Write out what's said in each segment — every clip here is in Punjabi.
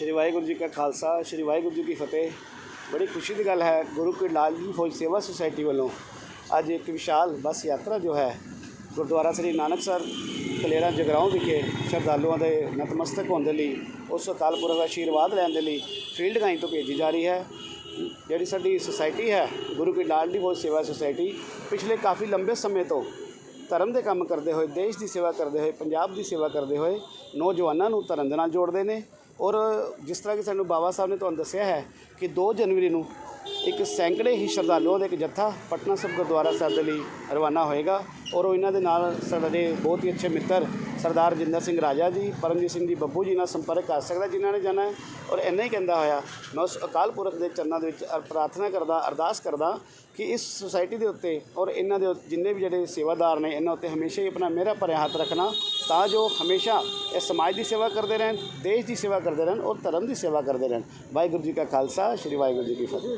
ਸ਼੍ਰੀ ਵਾਹਿਗੁਰੂ ਜੀ ਕਾ ਖਾਲਸਾ, ਸ਼੍ਰੀ ਵਾਹਿਗੁਰੂ ਜੀ ਕੀ ਫਤਿਹ। ਬੜੀ ਖੁਸ਼ੀ ਦੀ ਗੱਲ ਹੈ, ਗੁਰੂ ਕੇ ਲਾਲ ਜੀ ਫੌਜ ਸੇਵਾ ਸੁਸਾਇਟੀ ਵੱਲੋਂ ਅੱਜ ਇੱਕ ਵਿਸ਼ਾਲ ਬੱਸ ਯਾਤਰਾ ਜੋ ਹੈ, ਗੁਰਦੁਆਰਾ ਸ੍ਰੀ ਨਾਨਕ ਨਾਨਕਸਰ ਕਲੇਰਾ ਜਗਰਾਉਂ ਵਿਖੇ ਸ਼ਰਧਾਲੂਆਂ ਦੇ ਨਤਮਸਤਕ ਹੋਣ ਦੇ ਲਈ, ਉਸ ਅਕਾਲ ਪੁਰਖ ਦਾ ਆਸ਼ੀਰਵਾਦ ਲੈਣ ਦੇ ਲਈ ਫੀਲਡ ਗਾਈ ਤੋਂ ਭੇਜੀ ਜਾ ਰਹੀ ਹੈ। ਜਿਹੜੀ ਸਾਡੀ ਸੁਸਾਇਟੀ ਹੈ, ਗੁਰੂ ਕੀ ਦੀ ਫੌਜ ਸੇਵਾ ਸੁਸਾਇਟੀ, ਪਿਛਲੇ ਕਾਫੀ ਲੰਬੇ ਸਮੇਂ ਤੋਂ ਧਰਮ ਦੇ ਕੰਮ ਕਰਦੇ ਹੋਏ, ਦੇਸ਼ ਦੀ ਸੇਵਾ ਕਰਦੇ ਹੋਏ, ਪੰਜਾਬ ਦੀ ਸੇਵਾ ਕਰਦੇ ਹੋਏ ਨੌਜਵਾਨਾਂ ਨੂੰ ਧਰਮ ਦੇ ਨਾਲ ਜੋੜਦੇ ਨੇ। ਔਰ ਜਿਸ ਤਰ੍ਹਾਂ ਕਿ ਸਾਨੂੰ ਬਾਬਾ ਸਾਹਿਬ ਨੇ ਤੁਹਾਨੂੰ ਦੱਸਿਆ ਹੈ ਕਿ 2 ਜਨਵਰੀ ਨੂੰ ਇੱਕ ਸੈਂਕੜੇ ਹੀ ਸ਼ਰਧਾਲੂਆਂ ਦਾ ਇੱਕ ਜੱਥਾ ਪਟਨਾ ਸਾਹਿਬ ਗੁਰਦੁਆਰਾ ਸਾਹਿਬ ਦੇ ਲਈ ਰਵਾਨਾ ਹੋਏਗਾ ਔਰ ਉਹ ਇਹਨਾਂ ਦੇ ਨਾਲ ਸਾਡੇ ਬਹੁਤ ਹੀ ਅੱਛੇ ਮਿੱਤਰ ਸਰਦਾਰ ਜਿੰਦਰ ਸਿੰਘ ਰਾਜਾ ਜੀ ਪਰਮਜੀਤ ਸਿੰਘ ਜੀ ਬੱਬੂ ਜੀ ਨਾਲ ਸੰਪਰਕ ਕਰ ਸਕਦਾ ਜਿਨ੍ਹਾਂ ਨੇ ਜਾਣਾ ਹੈ। ਔਰ ਇੰਨਾ ਹੀ ਕਹਿੰਦਾ ਹੋਇਆ ਮੈਂ ਉਸ ਅਕਾਲ ਪੁਰਖ ਦੇ ਚਰਨਾਂ ਦੇ ਵਿੱਚ ਅਰ- ਪ੍ਰਾਰਥਨਾ ਕਰਦਾ ਅਰਦਾਸ ਕਰਦਾ ਕਿ ਇਸ ਸੁਸਾਇਟੀ ਦੇ ਉੱਤੇ ਔਰ ਇਹਨਾਂ ਦੇ ਜਿੰਨੇ ਵੀ ਜਿਹੜੇ ਸੇਵਾਦਾਰ ਨੇ ਇਹਨਾਂ ਉੱਤੇ ਹਮੇਸ਼ਾ ਹੀ ਆਪਣਾ ਮੇਰਾ ਭਰਿਆ ਹੱਥ ਰੱਖਣਾ ਤਾਂ ਜੋ ਹਮੇਸ਼ਾ ਇਹ ਸਮਾਜ ਦੀ ਸੇਵਾ ਕਰਦੇ ਰਹਿਣ ਦੇਸ਼ ਦੀ ਸੇਵਾ ਕਰਦੇ ਰਹਿਣ ਔਰ ਧਰਮ ਦੀ ਸੇਵਾ ਕਰਦੇ ਰਹਿਣ। ਵਾਹਿਗੁਰੂ ਜੀ ਕਾ ਖਾਲਸਾ ਸ਼੍ਰੀ ਵਾਹਿਗੁਰੂ ਜੀ ਕੀ ਫਤਿਹ।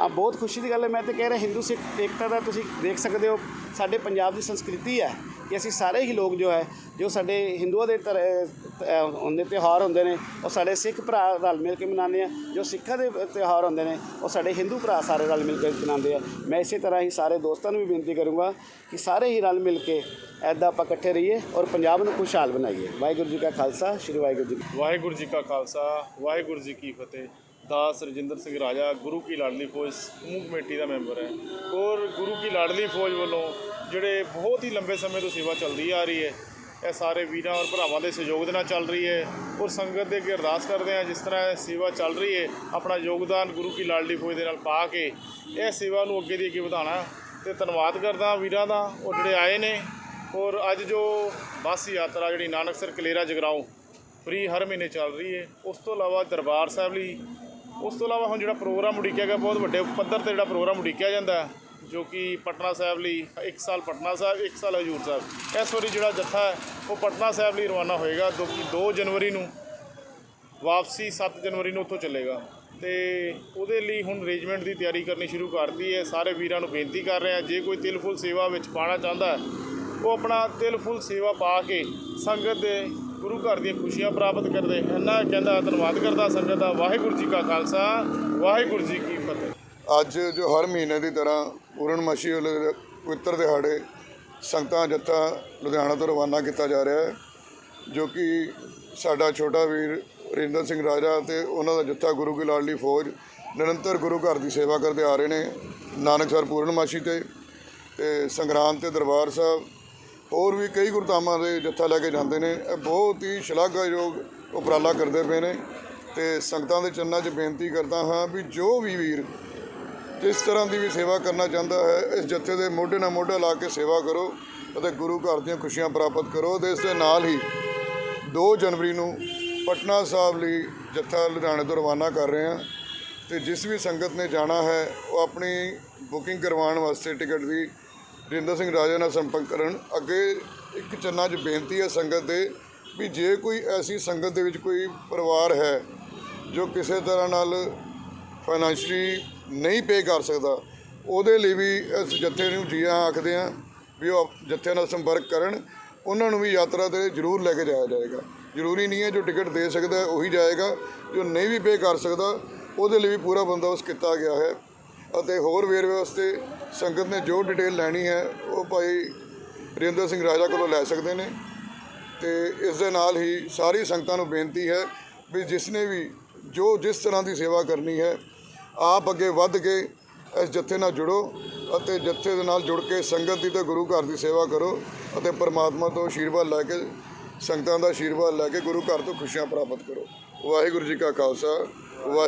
ਆ ਬਹੁਤ ਖੁਸ਼ੀ ਦੀ ਗੱਲ ਹੈ ਮੈਂ ਤਾਂ ਕਹਿ ਰਿਹਾ ਹਿੰਦੂ ਸਿੱਖ ਏਕਤਾ ਦਾ ਤੁਸੀਂ ਦੇਖ ਸਕਦੇ ਹੋ ਸਾਡੇ ਪੰਜਾਬ ਦੀ ਸੰਸਕ੍ਰਿਤੀ ਹੈ ਕਿ ਅਸੀਂ ਸਾਰੇ ਹੀ ਲੋਕ ਜੋ ਹੈ, ਜੋ ਸਾਡੇ ਹਿੰਦੂਆਂ ਦੇ ਤਰ- ਹੁੰਦੇ ਤਿਉਹਾਰ ਹੁੰਦੇ ਨੇ, ਉਹ ਸਾਡੇ ਸਿੱਖ ਭਰਾ ਰਲ ਮਿਲ ਕੇ ਮਨਾਉਂਦੇ ਆ, ਜੋ ਸਿੱਖਾਂ ਦੇ ਤਿਉਹਾਰ ਹੁੰਦੇ ਨੇ, ਉਹ ਸਾਡੇ ਹਿੰਦੂ ਭਰਾ ਸਾਰੇ ਰਲ ਮਿਲ ਕੇ ਮਨਾਉਂਦੇ ਆ। ਮੈਂ ਇਸੇ ਤਰ੍ਹਾਂ ਹੀ ਸਾਰੇ ਦੋਸਤਾਂ ਨੂੰ ਵੀ ਬੇਨਤੀ ਕਰੂੰਗਾ ਕਿ ਸਾਰੇ ਹੀ ਰਲ ਮਿਲ ਕੇ ਐਦਾਂ ਆਪਾਂ ਇਕੱਠੇ ਰਹੀਏ ਔਰ ਪੰਜਾਬ ਨੂੰ ਖੁਸ਼ਹਾਲ ਬਣਾਈਏ। ਵਾਹਿਗੁਰੂ ਜੀ ਕਾ ਖਾਲਸਾ, ਸ਼੍ਰੀ ਵਾਹਿਗੁਰੂ ਜੀ ਵਾਹਿਗੁਰੂ ਜੀ ਕਾ ਖਾਲਸਾ, ਵਾਹਿਗੁਰੂ ਜੀ ਕੀ ਫਤਿਹ। ਦਾਸ ਰਜਿੰਦਰ ਸਿੰਘ ਰਾਜਾ, ਗੁਰੂ ਕੀ ਲਾਡਲੀ ਫੌਜ ਸਮੂਹ ਕਮੇਟੀ ਦਾ ਮੈਂਬਰ ਹੈ। ਔਰ ਗੁਰੂ ਕੀ ਲਾਡਲੀ ਫੌਜ ਵੱਲੋਂ ਜਿਹੜੇ ਬਹੁਤ ਹੀ ਲੰਬੇ ਸਮੇਂ ਤੋਂ ਸੇਵਾ ਚੱਲਦੀ ਆ ਰਹੀ ਹੈ, ਇਹ ਸਾਰੇ ਵੀਰਾਂ ਔਰ ਭਰਾਵਾਂ ਦੇ ਸਹਿਯੋਗ ਦੇ ਨਾਲ ਚੱਲ ਰਹੀ ਹੈ ਔਰ ਸੰਗਤ ਦੇ ਅੱਗੇ ਅਰਦਾਸ ਕਰਦੇ ਆ ਜਿਸ ਤਰ੍ਹਾਂ ਇਹ ਸੇਵਾ ਚੱਲ ਰਹੀ ਹੈ, ਆਪਣਾ ਯੋਗਦਾਨ ਗੁਰੂ ਕੀ ਲਾਡਲੀ ਫੌਜ ਦੇ ਨਾਲ ਪਾ ਕੇ ਇਹ ਸੇਵਾ ਨੂੰ ਅੱਗੇ ਦੀ ਅੱਗੇ ਵਧਾਉਣਾ ਤੇ ਧੰਨਵਾਦ ਕਰਦਾ ਵੀਰਾਂ ਦਾ ਔਰ ਜਿਹੜੇ ਆਏ ਨੇ ਔਰ ਅੱਜ ਜੋ ਬੱਸ ਯਾਤਰਾ ਜਿਹੜੀ ਨਾਨਕਸਰ ਕਲੇਰਾ ਜਗਰਾਉਂ ਫ੍ਰੀ ਹਰ ਮਹੀਨੇ ਚੱਲ ਰਹੀ ਹੈ, ਉਸ ਤੋਂ ਇਲਾਵਾ ਦਰਬਾਰ ਸਾਹਿਬ ਲਈ, ਉਸ ਤੋਂ ਇਲਾਵਾ ਹੁਣ ਜਿਹੜਾ ਪ੍ਰੋਗਰਾਮ ਉਡੀਕਿਆ ਗਿਆ, ਬਹੁਤ ਵੱਡੇ ਪੱਧਰ ਤੇ ਜਿਹੜਾ ਪ੍ਰੋਗਰਾਮ ਉਡੀਕਿਆ ਜਾਂਦਾ ਜੋ ਕਿ ਪਟਨਾ ਸਾਹਿਬ ਲਈ ਇੱਕ ਸਾਲ ਪਟਨਾ ਸਾਹਿਬ, ਇੱਕ ਸਾਲ ਹਜੂਰ ਸਾਹਿਬ। ਇਸ ਵਾਰੀ ਜਿਹੜਾ ਜੱਥਾ ਹੈ, ਉਹ ਪਟਨਾ ਸਾਹਿਬ ਲਈ ਰਵਾਨਾ ਹੋਏਗਾ, ਜੋ ਕਿ 2 ਜਨਵਰੀ ਨੂੰ ਵਾਪਸੀ 7 ਜਨਵਰੀ ਨੂੰ ਉੱਥੋਂ ਚੱਲੇਗਾ। ਤੇ ਉਹਦੇ ਲਈ ਹੁਣ ਅਰੇਂਜਮੈਂਟ ਦੀ ਤਿਆਰੀ ਕਰਨੀ ਸ਼ੁਰੂ ਕਰਤੀ ਹੈ। ਸਾਰੇ ਵੀਰਾਂ ਨੂੰ ਬੇਨਤੀ ਕਰ ਰਹੇ ਹਾਂ ਜੇ ਕੋਈ ਤਿਲ ਫੁੱਲ ਸੇਵਾ ਵਿੱਚ ਪਾਣਾ ਚਾਹੁੰਦਾ ਉਹ ਆਪਣਾ ਤਿਲ ਫੁੱਲ ਸੇਵਾ ਪਾ ਕੇ ਸੰਗਤ ਦੇ ਗੁਰੂ ਘਰ ਦੀਆਂ ਖੁਸ਼ੀਆਂ ਪ੍ਰਾਪਤ ਕਰਦੇ ਇੰਨਾ ਕਹਿੰਦਾ ਧੰਨਵਾਦ ਕਰਦਾ ਸੰਗਤ ਦਾ। ਵਾਹਿਗੁਰੂ ਜੀ ਕਾ ਖਾਲਸਾ, ਵਾਹਿਗੁਰੂ ਜੀ ਕੀ ਫਤਿਹ। ਅੱਜ ਜੋ ਹਰ ਮਹੀਨੇ ਦੀ ਤਰ੍ਹਾਂ ਪੂਰਨਮਾਸ਼ੀ ਵਾਲੇ ਪਵਿੱਤਰ ਦਿਹਾੜੇ ਸੰਗਤਾਂ ਜੱਥਾ ਲੁਧਿਆਣਾ ਤੋਂ ਰਵਾਨਾ ਕੀਤਾ ਜਾ ਰਿਹਾ ਹੈ, ਜੋ ਕਿ ਸਾਡਾ ਛੋਟਾ ਵੀਰ ਰਿੰਦਰ ਸਿੰਘ ਰਾਜਾ ਤੇ ਉਹਨਾਂ ਦਾ ਜੱਥਾ ਗੁਰੂ ਕੀ ਲਾਡਲੀ ਫੌਜ ਨਿਰੰਤਰ ਗੁਰੂ ਘਰ ਦੀ ਸੇਵਾ ਕਰਦੇ ਆ ਰਹੇ ਨੇ, ਨਾਨਕਸਰ ਪੂਰਨਮਾਸ਼ੀ ਤੇ ਤੇ ਸੰਗਰਾਂਦ ਤੇ ਦਰਬਾਰ ਸਾਹਿਬ, ਹੋਰ ਵੀ ਕਈ ਗੁਰਧਾਮਾਂ ਦੇ ਜੱਥਾ ਲੈ ਕੇ ਜਾਂਦੇ ਨੇ, ਇਹ ਬਹੁਤ ਹੀ ਸ਼ਲਾਘਾਯੋਗ ਉਪਰਾਲਾ ਕਰਦੇ ਪਏ ਨੇ ਤੇ ਸੰਗਤਾਂ ਦੇ ਚੰਨਾਂ 'ਚ ਬੇਨਤੀ ਕਰਦਾ ਹਾਂ ਵੀ ਜੋ ਵੀ ਵੀਰ ਜਿਸ ਤਰ੍ਹਾਂ ਦੀ ਵੀ ਸੇਵਾ ਕਰਨਾ ਚਾਹੁੰਦਾ ਹੈ, ਇਸ ਜੱਥੇ ਦੇ ਮੋਢੇ ਨਾਲ ਮੋਢਾ ਲਾ ਕੇ ਸੇਵਾ ਕਰੋ ਅਤੇ ਗੁਰੂ ਘਰ ਦੀਆਂ ਖੁਸ਼ੀਆਂ ਪ੍ਰਾਪਤ ਕਰੋ ਤੇ ਇਸ ਦੇ ਨਾਲ ਹੀ 2 ਜਨਵਰੀ ਨੂੰ ਪਟਨਾ ਸਾਹਿਬ ਲਈ ਜੱਥਾ ਲੁਧਿਆਣੇ ਤੋਂ ਰਵਾਨਾ ਕਰ ਰਹੇ ਹਾਂ ਤੇ ਜਿਸ ਵੀ ਸੰਗਤ ਨੇ ਜਾਣਾ ਹੈ, ਉਹ ਆਪਣੀ ਬੁਕਿੰਗ ਕਰਵਾਉਣ ਵਾਸਤੇ ਟਿਕਟ ਦੀ ਰਿੰਦਰ ਸਿੰਘ ਰਾਜਾ ਨਾਲ ਸੰਪਰਕ ਕਰਨ। ਅੱਗੇ ਇੱਕ ਚੰਨਾ 'ਚ ਬੇਨਤੀ ਹੈ ਸੰਗਤ ਦੇ ਵੀ ਜੇ ਕੋਈ ਐਸੀ ਸੰਗਤ ਦੇ ਵਿੱਚ ਕੋਈ ਪਰਿਵਾਰ ਹੈ ਜੋ ਕਿਸੇ ਤਰ੍ਹਾਂ ਨਾਲ ਫਾਈਨੈਂਸ਼ਲੀ ਨਹੀਂ ਪੇ ਕਰ ਸਕਦਾ। ਉਹਦੇ ਲਈ ਵੀ ਇਸ ਜੱਥੇ ਨੂੰ ਜੀਆਂ ਆਖਦੇ ਆ ਵੀ ਉਹ ਜੱਥੇ ਨਾਲ ਸੰਪਰਕ ਕਰਨ। ਉਹਨਾਂ ਨੂੰ ਵੀ ਯਾਤਰਾ ਤੇ ਜ਼ਰੂਰ ਲੈ ਕੇ ਜਾਇਆ ਜਾਏਗਾ। ਜ਼ਰੂਰੀ ਨਹੀਂ ਹੈ ਜੋ ਟਿਕਟ ਦੇ ਸਕਦਾ ਉਹੀ ਜਾਏਗਾ। ਜੋ ਨਹੀਂ ਵੀ ਪੇ ਕਰ ਸਕਦਾ, ਉਹਦੇ ਲਈ ਵੀ ਪੂਰਾ ਬੰਦੋਬਸਤ ਕੀਤਾ ਗਿਆ ਹੈ। ਅਤੇ ਹੋਰ ਵੇਰਵੇ ਵਾਸਤੇ ਸੰਗਤ ਨੇ ਜੋ ਡਿਟੇਲ ਲੈਣੀ ਹੈ, ਉਹ ਭਾਈ ਰਿੰਦਰ ਸਿੰਘ ਰਾਜਾ ਕੋਲੋਂ ਲੈ ਸਕਦੇ ਨੇ। ਤੇ ਇਸ ਦੇ ਨਾਲ ਹੀ ਸਾਰੀ ਸੰਗਤਾਂ ਨੂੰ ਬੇਨਤੀ ਹੈ ਵੀ ਜਿਸ ਨੇ ਵੀ ਜੋ ਜਿਸ ਤਰ੍ਹਾਂ ਦੀ ਸੇਵਾ ਕਰਨੀ ਹੈ ਆਪ ਅੱਗੇ ਵੱਧ ਕੇ ਇਸ ਜੱਥੇ ਨਾਲ ਜੁੜੋ ਅਤੇ ਜੱਥੇ ਦੇ ਨਾਲ ਜੁੜ ਕੇ ਸੰਗਤ ਦੀ ਤੇ ਗੁਰੂ ਘਰ ਦੀ ਸੇਵਾ ਕਰੋ ਅਤੇ ਪਰਮਾਤਮਾ ਤੋਂ ਆਸ਼ੀਰਵਾਦ ਲੈ ਕੇ ਸੰਗਤਾਂ ਦਾ ਆਸ਼ੀਰਵਾਦ ਲੈ ਕੇ ਗੁਰੂ ਘਰ ਤੋਂ ਖੁਸ਼ੀਆਂ ਪ੍ਰਾਪਤ ਕਰੋ। ਵਾਹਿਗੁਰੂ ਜੀ ਕਾ ਖਾਲਸਾ, ਵਾਹਿਗੁਰੂ